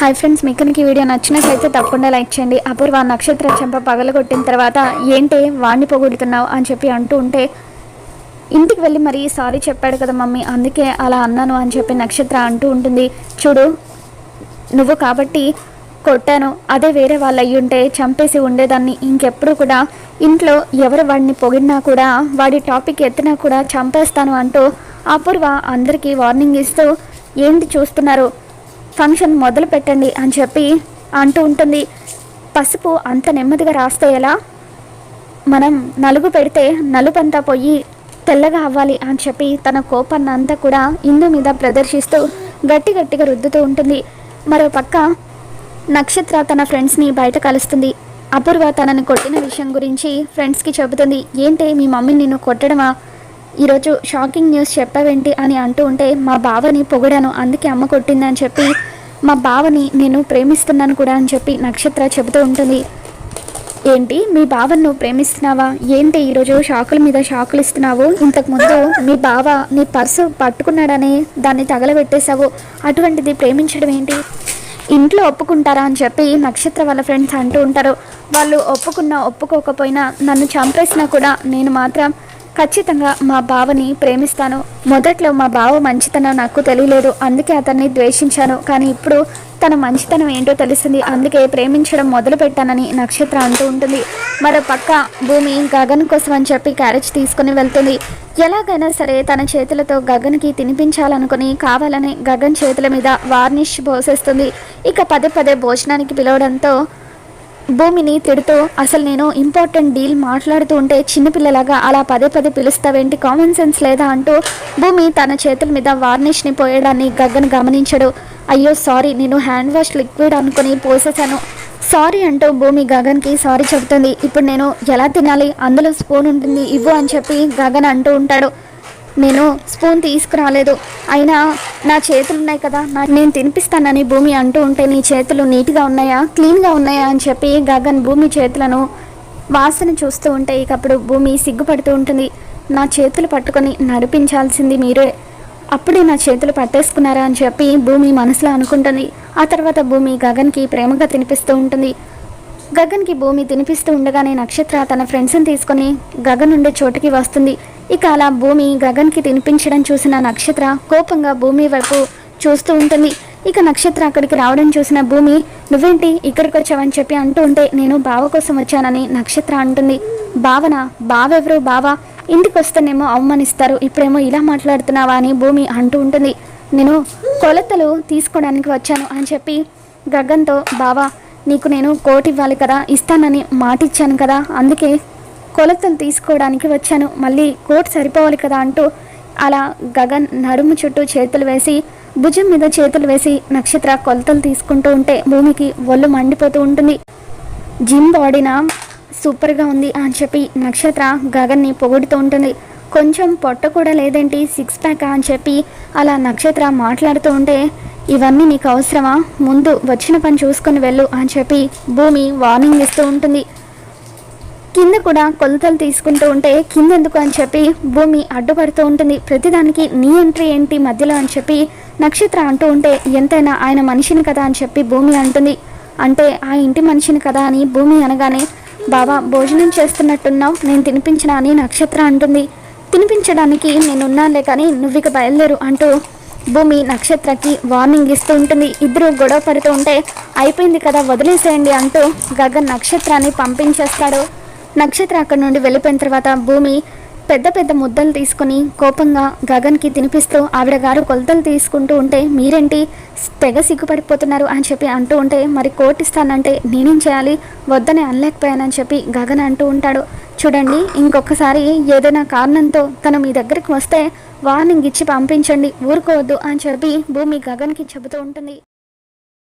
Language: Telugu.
హాయ్ ఫ్రెండ్స్ మీకు ఈ వీడియో నచ్చినట్లయితే తప్పకుండా లైక్ చేయండి. అపూర్వ నక్షత్ర చెంప పగలగొట్టిన తర్వాత ఏంటి వాడిని పొగుడుతున్నావు అని చెప్పి అంటూ ఉంటే ఇంటికి వెళ్ళి మరి సారీ చెప్పాడు కదా మమ్మీ అందుకే అలా అన్నాను అని చెప్పి నక్షత్ర అంటూ ఉంటుంది. చూడు నువ్వు కాబట్టి కొట్టాను. అదే వేరే వాళ్ళు అయ్యి ఉంటే చంపేసి ఉండేదాన్ని. ఇంకెప్పుడు కూడా ఇంట్లో ఎవరు వాడిని పొగిడినా కూడా వాడి టాపిక్ ఎత్తినా కూడా చంపేస్తాను అంటూ అపూర్వ అందరికీ వార్నింగ్ ఇస్తూ ఏంటి చూస్తున్నారు? ఫంక్షన్ మొదలు పెట్టండి అని చెప్పి అంటూ ఉంటుంది. పసుపు అంత నెమ్మదిగా రాస్తే ఎలా? మనం నలుగు పెడితే నలుపంతా పోయి తెల్లగా అవ్వాలి అని చెప్పి తన కోపాన్ని అంతా కూడా ఇందు మీద ప్రదర్శిస్తూ గట్టి గట్టిగా రుద్దుతూ ఉంటుంది. మరో పక్క నక్షత్ర తన ఫ్రెండ్స్ని బయట కలుస్తుంది. అపూర్వ తనని కొట్టిన విషయం గురించి ఫ్రెండ్స్కి చెబుతుంది. ఏంటి మీ మమ్మీ నిన్ను కొట్టడమా? ఈరోజు షాకింగ్ న్యూస్ చెప్పావేంటి అని అంటూ ఉంటే మా బావని పొగడాను అందుకే అమ్మ కొట్టిందని చెప్పి మా బావని నేను ప్రేమిస్తున్నాను కూడా అని చెప్పి నక్షత్ర చెబుతూ ఉంటుంది. ఏంటి? మీ బావను నువ్వు ప్రేమిస్తున్నావా? ఏంటి ఈరోజు షాకుల మీద షాకులు ఇస్తున్నావు? ఇంతకుముందు మీ బావ నీ పర్సు పట్టుకున్నాడని దాన్ని తగలబెట్టేశావు. అటువంటిది ప్రేమించడం ఏంటి? ఇంట్లో ఒప్పుకుంటారా అని చెప్పి నక్షత్ర వాళ్ళ ఫ్రెండ్స్ అంటూ ఉంటారు. వాళ్ళు ఒప్పుకున్నా ఒప్పుకోకపోయినా నన్ను చంపేసినా కూడా నేను మాత్రం ఖచ్చితంగా మా బావని ప్రేమిస్తాను. మొదట్లో మా బావ మంచితనం నాకు తెలియలేదు. అందుకే అతన్ని ద్వేషించాను. కానీ ఇప్పుడు తన మంచితనం ఏంటో తెలిసింది. అందుకే ప్రేమించడం మొదలు పెట్టానని నక్షత్ర అంటూ ఉంటుంది. మరో పక్క భూమి గగన్ కోసం అని చెప్పి క్యారేజ్ తీసుకుని వెళ్తుంది. ఎలాగైనా సరే తన చేతులతో గగన్కి తినిపించాలనుకుని కావాలని గగన్ చేతుల మీద వార్నిష్ పోసేస్తుంది ఇక పదే పదే భోజనానికి పిలవడంతో భూమిని తిడుతూ అసలు నేను ఇంపార్టెంట్ డీల్ మాట్లాడుతూ ఉంటే చిన్నపిల్లలాగా అలా పదే పదే పిలుస్తావేంటి? కామన్ సెన్స్ లేదా అంటూ భూమి తన చేతుల మీద వార్నిష్ని పోయడాన్ని గగ్గను గమనించడు. అయ్యో సారీ నేను హ్యాండ్ వాష్ లిక్విడ్ అనుకుని పోసేసాను సారీ అంటూ భూమి గగన్కి సారీ చెబుతుంది. ఇప్పుడు నేను ఎలా తినాలి? అందులో స్పూన్ ఉంటుంది ఇవ్వు అని చెప్పి గగన్ అంటూ ఉంటాడు. నేను స్పూన్ తీసుకురాలేదు. అయినా నా చేతులు ఉన్నాయి కదా నేను తినిపిస్తానని భూమి అంటూ ఉంటే నీ చేతులు నీట్గా ఉన్నాయా క్లీన్గా ఉన్నాయా అని చెప్పి గగన్ భూమి చేతులను వాసన చూస్తూ ఉంటే ఇక అప్పుడు భూమి సిగ్గుపడుతూ ఉంటుంది. నా చేతులు పట్టుకొని నడిపించాల్సింది మీరే. అప్పుడే నా చేతులు పట్టేసుకున్నారా అని చెప్పి భూమి మనసులో అనుకుంటుంది. ఆ తర్వాత భూమి గగన్కి ప్రేమగా తినిపిస్తూ ఉంటుంది. గగన్కి భూమి తినిపిస్తూ ఉండగానే నక్షత్ర తన ఫ్రెండ్స్ని తీసుకొని గగన్ ఉండే చోటుకి వస్తుంది. ఇక అలా భూమి గగన్కి తినిపించడం చూసిన నక్షత్ర కోపంగా భూమి వైపు చూస్తూ ఉంటుంది. ఇక నక్షత్ర అక్కడికి రావడం చూసిన భూమి నువ్వేంటి ఇక్కడికి వచ్చావని చెప్పి అంటూ ఉంటే నేను బావ కోసం వచ్చానని నక్షత్ర అంటుంది. భావన బావెవరు బావ? ఇంటికి వస్తేనేమో అవమానిస్తారు. ఇప్పుడేమో ఇలా మాట్లాడుతున్నావా? అని భూమి అంటూ ఉంటుంది. నేను కొలతలు తీసుకోవడానికి వచ్చాను అని చెప్పి గగన్తో బావా నీకు నేను కోటి ఇవ్వాలి కదా ఇస్తానని మాట ఇచ్చాను కదా అందుకే కొలతలు తీసుకోవడానికి వచ్చాను. మళ్ళీ కోట్ సరిపోవాలి కదా అంటూ అలా గగన్ నడుము చుట్టూ చేతులు వేసి భుజం మీద చేతులు వేసి నక్షత్ర కొలతలు తీసుకుంటూ ఉంటే భూమికి ఒళ్ళు మండిపోతూ ఉంటుంది. జిమ్ బాడీనా సూపర్గా ఉంది అని చెప్పి నక్షత్ర గగన్ని పొగుడుతూ ఉంటుంది. కొంచెం పొట్ట కూడా లేదేంటి సిక్స్ ప్యాక్ అని చెప్పి అలా నక్షత్ర మాట్లాడుతూ ఉంటే ఇవన్నీ నీకు అవసరమా? ముందు వచ్చిన పని చూసుకొని వెళ్ళు అని చెప్పి భూమి వార్నింగ్ ఇస్తూ ఉంటుంది. కింద కూడా కొలతలు తీసుకుంటూ ఉంటే కింద ఎందుకు అని చెప్పి భూమి అడ్డుపడుతూ ఉంటుంది. ప్రతిదానికి నీ ఎంట్రీ ఏంటి మధ్యలో అని చెప్పి నక్షత్ర అంటూ ఉంటే ఎంతైనా ఆయన మనిషిని కదా అని చెప్పి భూమి అంటుంది. అంటే ఆ ఇంటి మనిషిని కదా అని భూమి అనగానే బాబా భోజనం చేస్తున్నట్టున్నావు నేను తినిపించిన అని నక్షత్ర అంటుంది. తినిపించడానికి నేనున్నానులే కానీ నువ్వు ఇక బయలుదేరు అంటూ భూమి నక్షత్రకి వార్నింగ్ ఇస్తూ ఉంటుంది. ఇద్దరు గొడవ పడుతూ ఉంటే అయిపోయింది కదా వదిలేసేయండి అంటూ గగన్ నక్షత్రాన్ని పంపించేస్తాడు. నక్షత్ర అక్కడి నుండి వెళ్ళిపోయిన తర్వాత భూమి పెద్ద పెద్ద ముద్దలు తీసుకొని కోపంగా గగన్కి తినిపిస్తూ ఆవిడ గారు కొలతలు తీసుకుంటూ ఉంటే మీరేంటి తెగ సిగ్గుపడిపోతున్నారు? అని చెప్పి అంటూ ఉంటే మరి కోటిస్తానంటే నేనేం చేయాలి? వద్దని అనలేకపోయానని చెప్పి గగన్ అంటూ ఉంటాడు. చూడండి ఇంకొకసారి ఏదైనా కారణంతో తను మీ దగ్గరికి వస్తే వార్నింగ్ ఇచ్చి పంపించండి ఊరుకోవద్దు అని చెప్పి భూమి గగన్కి చెబుతూ ఉంటుంది.